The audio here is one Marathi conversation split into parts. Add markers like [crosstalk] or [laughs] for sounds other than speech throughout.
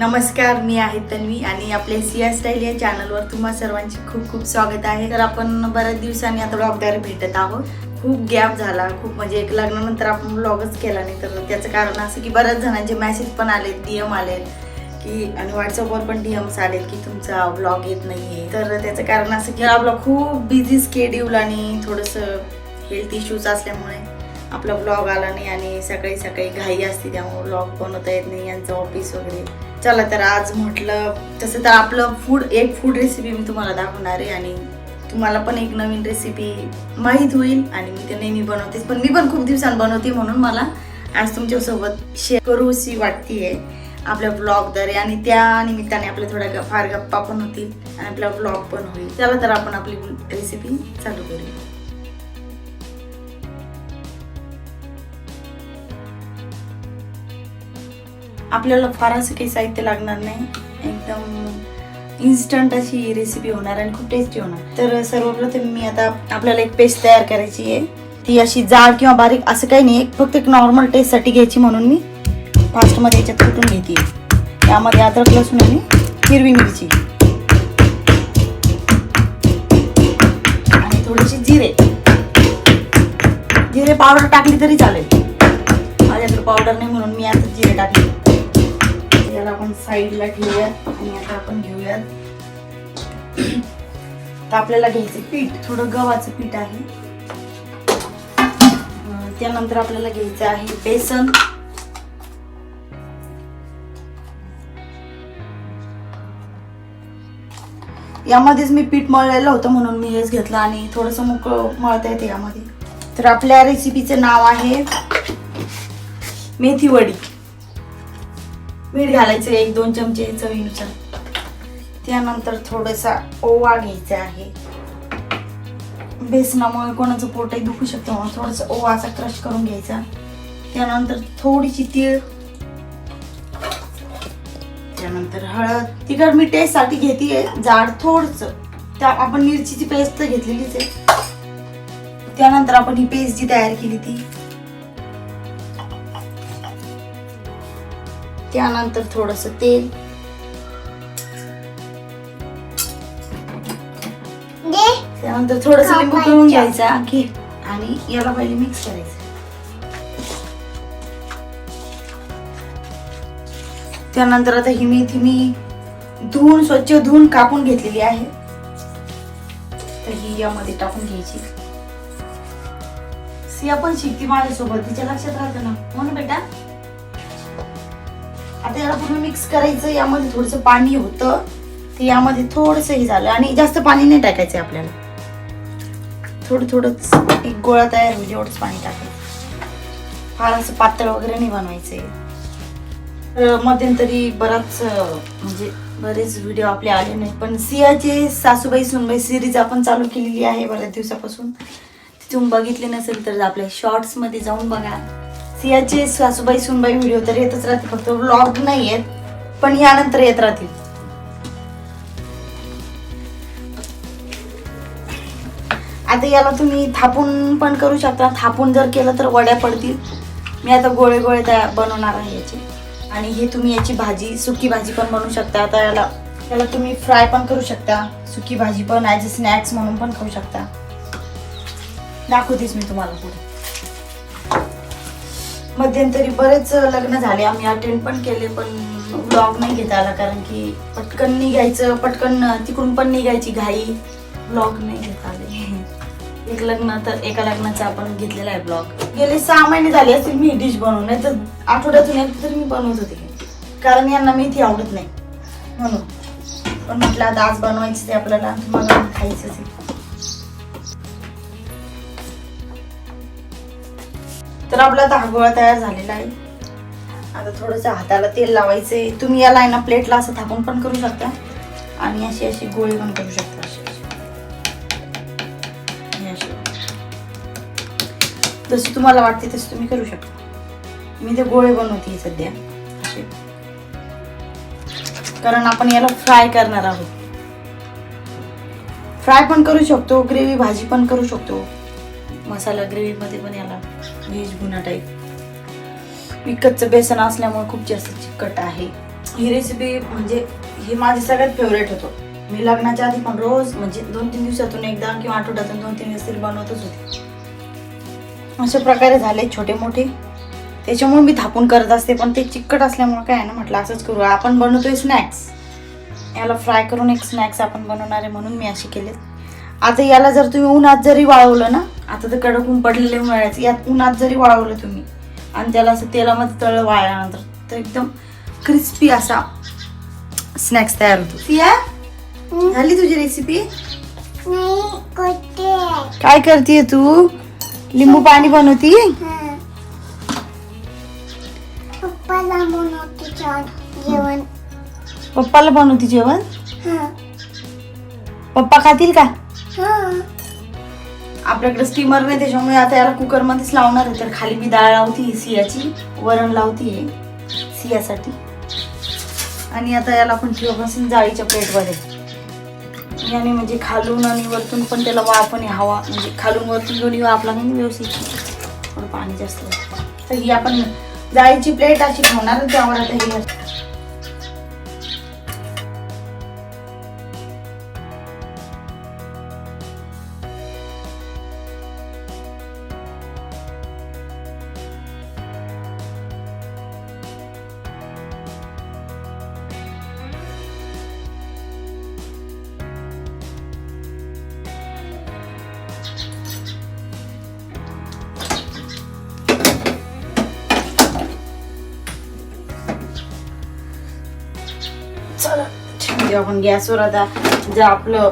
नमस्कार मी आहे तन्वी आणि आपल्या सिया स्टाईल या चॅनलवर तुम्हा सर्वांचे खूप खूप स्वागत आहे. तर आपण बऱ्याच दिवसांनी आता ब्लॉगद्वारे भेटत आहोत. खूप गॅप झाला खूप म्हणजे एक लग्नानंतर आपण ब्लॉगच केला नाही तर त्याचं कारण असं की बऱ्याच जणांचे मेसेज पण आलेत डीएम आलेत की आणि व्हॉट्सअपवर पण डीएम्स आले की तुमचा ब्लॉग येत नाही आहे तर त्याचं कारण असं की आपला खूप बिझी स्केड्यूल आणि थोडंसं हेल्थ इश्यूज असल्यामुळे आपला ब्लॉग आला नाही आणि सकाळी सकाळी घाई असते त्यामुळे ब्लॉग बनवता येत नाही यांचं ऑफिस वगैरे. चला तर आज म्हटलं तसं तर आपलं फूड एक फूड रेसिपी मी तुम्हाला दाखवणार आहे आणि तुम्हाला पण एक नवीन रेसिपी माहीत होईल आणि मी ते नेहमी बनवतेच. पण मी पण खूप दिवसांनी बनवते म्हणून मला आज तुमच्यासोबत शेअर करूशी वाटतीये आपल्या ब्लॉगद्वारे आणि त्या निमित्ताने आपल्या थोड्या फार गप्पा पण होतील आणि आपला ब्लॉग पण होईल. चला तर आपण आपली रेसिपी चालू करूया. आपल्याला फार असं काही साहित्य लागणार नाही. एकदम इन्स्टंट अशी रेसिपी होणार आणि खूप टेस्टी होणार. तर सर्वप्रथम मी आता आपल्याला एक पेस्ट तयार करायची आहे. ती अशी जाड किंवा बारीक असं काही नाही. फक्त एक नॉर्मल टेस्टसाठी घ्यायची म्हणून मी फास्टमध्ये याच्यात कुटून घेते. त्यामध्ये अद्रक लसूण आणि हिरवी मिरची. आणि थोडीशी जिरे. जिरे पावडर टाकली तरी चालेल. माझ्याकडे पावडर नाही म्हणून मी आता जिरे टाकले. याला आपण साईडला ठेवूयात आणि आता आपण घेऊयात तर आपल्याला घ्यायचं पीठ थोडं गव्हाचं पीठ आहे. त्यानंतर आपल्याला घ्यायचं आहे बेसन. यामध्येच मी पीठ मळलेलं होतं म्हणून मी हेच घेतलं आणि थोडंसं मोकळं मळता येते यामध्ये. तर आपल्या रेसिपीचं नाव आहे मेथी वडी मीठ घालायचं एक दोन चमचे चवीनुसार. त्यानंतर थोडासा ओवा घ्यायचा आहे. बेसनामुळे कोणाचं पोटही दुखू शकतं म्हणून थोडंसं ओवा असा क्रश करून घ्यायचा. त्यानंतर थोडीशी तीळ. त्यानंतर हळद. तिखट मी टेस्टसाठी घेते जाड थोडंसं. त्या आपण मिरचीची पेस्ट तर घेतलेलीच आहे. त्यानंतर आपण ही पेस्ट जी तयार केली ती त्यानंतर थोडस तेल. त्यानंतर थोडस लिंबू पिळून घ्यायचा. घे. आणि याला पहिले मिक्स करायचं. त्यानंतर आता ही मेथी मी धुवून स्वच्छ धुवून कापून घेतलेली आहे. तर ही यामध्ये टाकून घ्यायची. सिया पण शिकते माझ्यासोबत. तिच्या लक्षात राहतं ना. हो ना बेटा? आता याला पूर्ण मिक्स करायचं यामध्ये थोडस पाणी होतं. ते यामध्ये थोडस हे झालं. आणि जास्त पाणी नाही टाकायचं आपल्याला. थोडं थोडंच एक गोळा तयार होईल एवढंच पाणी टाकायचं. फार असं पातळ वगैरे नाही बनवायचंय. तर मध्यंतरी बराच म्हणजे बरेच व्हिडिओ आपले आले नाही पण सियाचे सासूबाई सुनबाई सिरीज आपण चालू केलेली आहे बऱ्याच दिवसापासून. तिथून बघितले नसेल तर आपल्या शॉर्ट्समध्ये जाऊन बघा. सियाचे सासूबाई सुनबाई व्हिडिओ तर येतच राहते फक्त व्लॉग नाही येत पण यानंतर येत राहतील. आता याला तुम्ही थापून पण करू शकता. थापून जर केलं तर वड्या पडतील. मी आता गोळे गोळे तयार बनवणार आहे याचे. आणि हे तुम्ही याची भाजी सुकी भाजी पण बनवू शकता. आता याला याला तुम्ही फ्राय पण करू शकता. सुकी भाजी पण ॲज अ स्नॅक्स म्हणून पण खाऊ शकता. दाखवतेच मी तुम्हाला पुढे. मध्यंतरी बरेच लग्न झाले. आम्ही अटेंड पण केले पण ब्लॉग नाही घेता आला कारण की पटकन निघायचं पटकन तिकडून पण निघायची घाई. ब्लॉग नाही घेता आले. [laughs] एक लग्न तर एका लग्नाचा आपण घेतलेला आहे ब्लॉग गेले सहा महिने झाले असतील मी डिश बनवून. नाही तर आठवड्यातून एक तरी मी बनवत होते. कारण यांना मेथी आवडत नाही. म्हणून. पण म्हटलं आता आज बनवायची ते आपल्याला. मला पण खायचंच आहे. तर आपला धागोळा गोळा तयार झालेला आहे. आता थोडंसं हाताला तेल लावायचं आहे तुम्ही याला आहे ना प्लेटला असं थापून पण करू शकता. आणि अशी अशी गोळी पण करू शकता अशी अशी. जशी तुम्हाला वाटते तशी तुम्ही करू शकता. मी ते गोळे बनवते सध्या. असे. कारण आपण याला फ्राय करणार आहोत. फ्राय पण करू शकतो ग्रेव्ही भाजी पण करू शकतो. मसाला ग्रेव्हीमध्ये पण याला. व्हेज भुना टाईप विकतचं बेसन असल्यामुळे खूप जास्त चिकट आहे. ही रेसिपी म्हणजे हे माझे सगळ्यात फेवरेट होतो. मी लग्नाच्या आधी पण रोज म्हणजे दोन तीन दिवसातून एकदा किंवा आठवड्यातून दोन तीन दिवस तरी बनवतच होते. अशा प्रकारे झाले छोटे मोठे. त्याच्यामुळे मी थापून करत असते पण ते चिकट असल्यामुळे काय आहे ना म्हटलं असंच करू. आपण बनवतोय स्नॅक्स याला फ्राय करून एक स्नॅक्स आपण बनवणार आहे म्हणून मी असे केलेत. आता याला जर तुम्ही उन्हात जरी वाळवलं ना आता तर कडक पडलेले मिळायचं यात उन्हात जरी वाळवलं तुम्ही आणि त्याला असं तेलामध्ये तळ वाळल्यानंतर तर एकदम क्रिस्पी असा स्नॅक्स तयार होतो. सिया झाली तुझी रेसिपी काय करते तू? लिंबू पाणी बनवती? पप्पाला बनवते जेवण? पप्पा खातील का? आपल्याकडे स्टीमर नाही त्याच्यामुळे आता याला कुकर मध्येच लावणार आहे. तर खाली मी डाळ लावती सियाची वरण लावतीये सियासाठी. आणि आता याला आपण ठेवपासून जाळीच्या प्लेटमध्ये याने म्हणजे खालून आणि वरतून पण त्याला वाफ आणि हवा म्हणजे खालून वरतून दोन्ही वाफ लागेल व्यवस्थित थोडं पाणी जास्त तर ही आपण जाळीची प्लेट अशी ठेवणार त्यावर आता ही आपण गॅसवर आता जे आपलं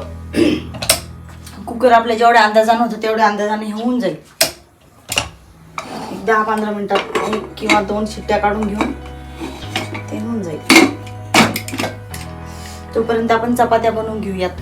कुकर आपल्या जेवढ्या अंदाजानं होतं तेवढ्या अंदाजाने हे होऊन जाईल. एक दहा पंधरा मिनटात एक किंवा दोन शिट्ट्या काढून घेऊन ते होऊन जाईल. तोपर्यंत आपण चपात्या बनवून घेऊयात.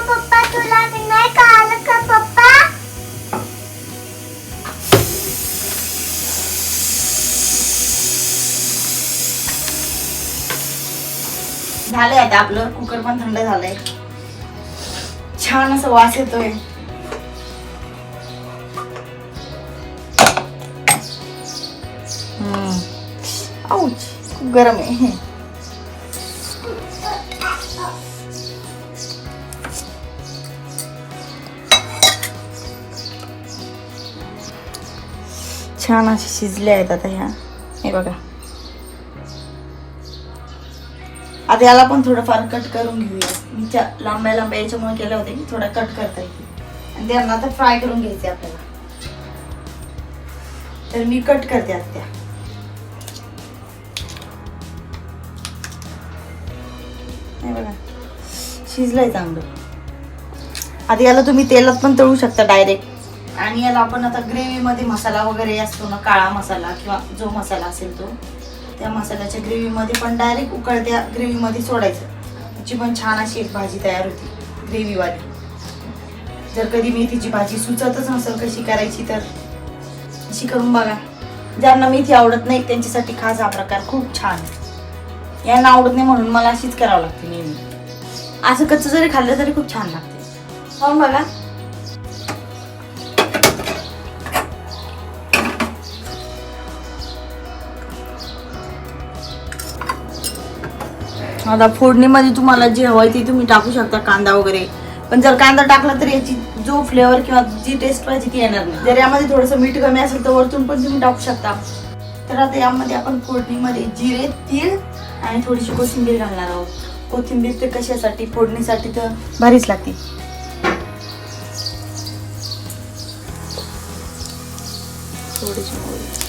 पप्पा तुला नाही कळालं का पप्पा झालंय आता आपलं कुकर पण थंड झालंय. छान असं वास येतोय. हम्म. आऊच खूप गरम आहे. छान असे शिजले आहेत आता ह्या. हे बघा. आता याला पण थोडंफार कट करून घेऊया. मी त्या लांब्या लांब्या याच्यामुळे केलं होते. की थोडा कट करता. येईल आणि त्यांना आता फ्राय करून घ्यायचे आपल्याला. तर मी कट करते आता त्या. हे बघा. शिजलंय चांगलं. आता याला तुम्ही तेलात पण तळू शकता डायरेक्ट आणि याला आपण आता ग्रेव्हीमध्ये मसाला वगैरे असतो ना काळा मसाला किंवा जो मसाला असेल तो त्या मसाल्याच्या ग्रेव्हीमध्ये पण डायरेक्ट उकळत्या ग्रेव्हीमध्ये सोडायचं. तिची पण छान अशी एक भाजी तयार होती ग्रेव्हीवाली. जर कधी मेथीची भाजी सुचतच नसेल कशी करायची तर अशी करून बघा. ज्यांना मेथी आवडत नाही त्यांच्यासाठी खास हा प्रकार खूप छान आहे. यांना आवडत नाही म्हणून मला अशीच करावं लागते नेहमी. असं कच्चं जरी खाल्लं तरी खूप छान लागते. हो बघा आता फोडणीमध्ये तुम्हाला जे हवं ते तुम्ही टाकू शकता कांदा वगैरे. पण जर कांदा टाकला तर याची जो फ्लेवर किंवा जी टेस्ट पाहिजे ती येणार नाही. जर यामध्ये थोडंसं मीठ कमी असेल तर वरतून पण तुम्ही टाकू शकता. तर आता यामध्ये आपण फोडणीमध्ये जिरे तीळ आणि थोडीशी कोथिंबीर घालणार आहोत. कोथिंबीर ते कशासाठी फोडणीसाठी तर भारीच लागते. थोडीशी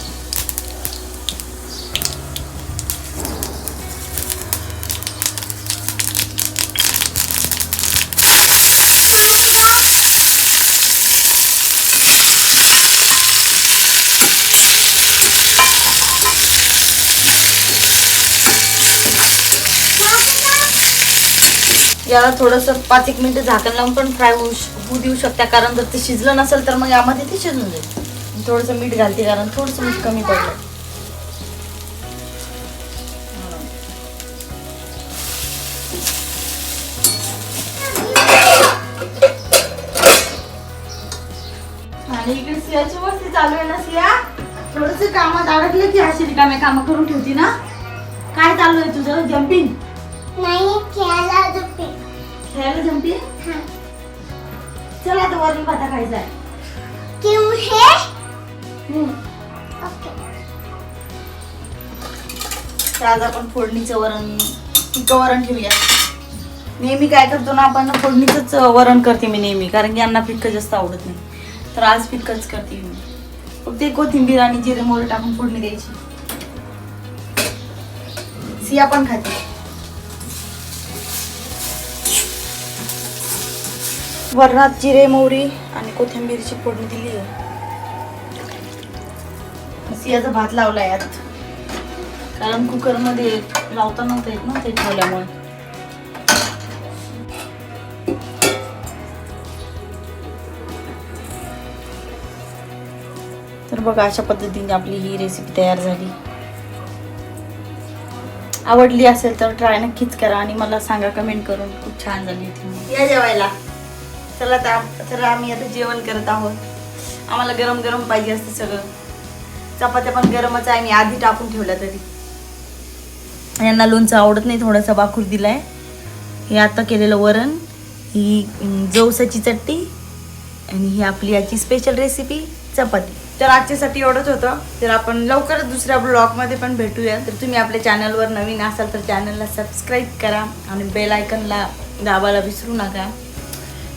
त्याला याला थोडंसं पाच एक मिनिटं झाकण लावून पण फ्राय होऊ होऊ देऊ शकता कारण जर ते शिजलं नसेल तर मग यामध्ये ते शिजून जाईल. थोडंसं मीठ घालते कारण थोडंसं मीठ कमी पडलं. आणि इकडे सियाची मस्ती चालू आहे ना सिया? थोडस कामात अडकलं की अशी रिकामे काम करून ठेवती ना? काय चालू आहे तुझं? जम्पिंग नाही खेळायला खेळायला जम्पिंग हा. चल आता वरण भाता खायचा आहे हे? ओके. तर आज आपण फोडणीचं वरण फिकं वरण ठेवूया. नेहमी काय करतो ना आपण फोडणीचंच वरण करते मी नेहमी कारण की यांना फिक्कं जास्त आवडत नाही. तर आज फिक्कच करते मी. फक्त कोथिंबीर आणि जिरे मोहरी टाकून फोडणी द्यायची. सिया पण खाते. वरणात जिरे मोहरी आणि कोथिंबीरची फोडणी दिली आहे. सियाचा भात लावलाय यात. कारण कुकरमध्ये लावता नव्हतं येत ना ते ठेवल्यामुळे. तर बघा अशा पद्धतीने आपली ही रेसिपी तयार झाली. आवडली असेल तर ट्राय नक्कीच करा आणि मला सांगा कमेंट करून. खूप छान झाली होती. या जेवायला. चला आता तर आम्ही आता जेवण करत आहोत. आम्हाला गरम गरम पाहिजे असतं सगळं. चपात्या पण गरमच आहे मी आधी टाकून ठेवल्या तरी. यांना लोणचं आवडत नाही थोडासा बाकूर दिलाय. हे आता केलेलं वरण ही जवसाची चट्टी आणि ही आपली याची स्पेशल रेसिपी चपाती. तर आजच्यासाठी एवढंच होतं. तर आपण लवकरच दुसऱ्या ब्लॉगमध्ये पण भेटूया. तर तुम्ही आपल्या चॅनलवर नवीन असाल तर चॅनलला सबस्क्राईब करा आणि बेल आयकनला दाबायला विसरू नका.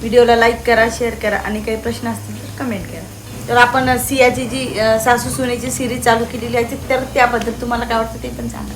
व्हिडिओला लाईक करा शेअर करा आणि काही प्रश्न असतील तर कमेंट करा. तर आपण सियाची जी सासू सुनेची सिरीज चालू केलेली आहे तर त्याबद्दल तुम्हाला काय वाटतं ते पण सांगा.